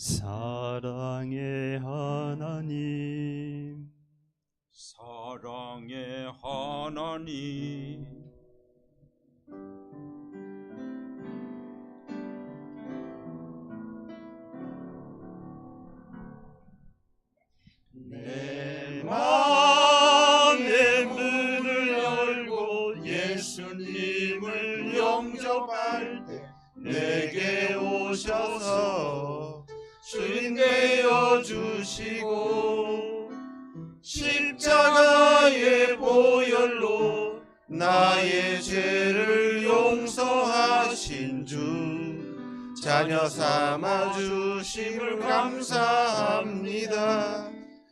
사랑의 하나님. 사랑의 하나님. 내 마음의 문을 열고 예수님을 영접할 때 내게 오셔서 주인 되어 주시고 십자가의 보혈로 나의 죄를 용서하신 주 자녀 삼아 주심을 감사합니다.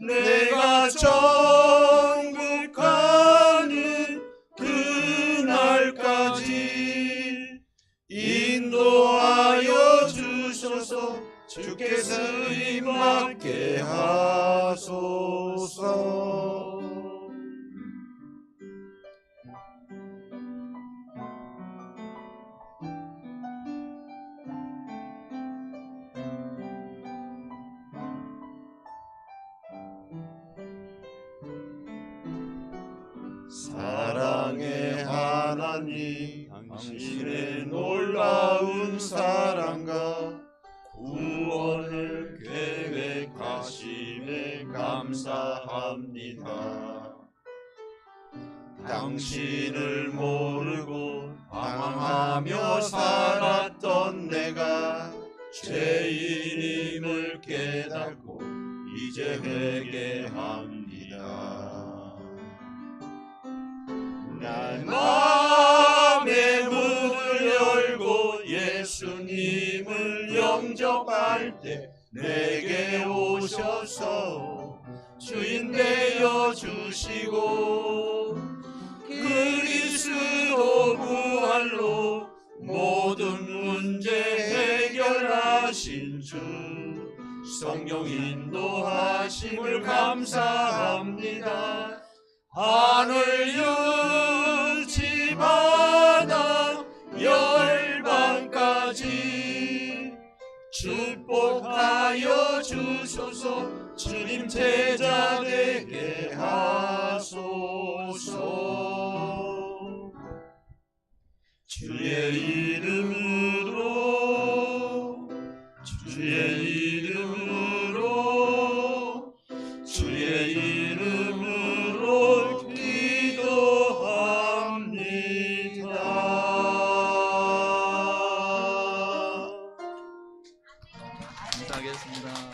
내가 천 주께서 임하게 하소서. 사랑의 하나님 당신의 놀라운 사랑과 구원을 계획하심에 감사합니다. 당신을 모르고 방황하며 살았던 내가 죄인임을 깨닫고 이제 회개합니다. 난 마음의 문을 열고 예수님을 영접할 때 내게 오셔서 주인 되어 주시고 그리스도 부활로 모든 문제 해결하신 주 성령 인도하심을 감사합니다. 하늘 유지 바다 열방까지 축복하여 주소서 주님 제자 되게 하소서. 주의 이름으로 주의 이름으로 하겠습니다.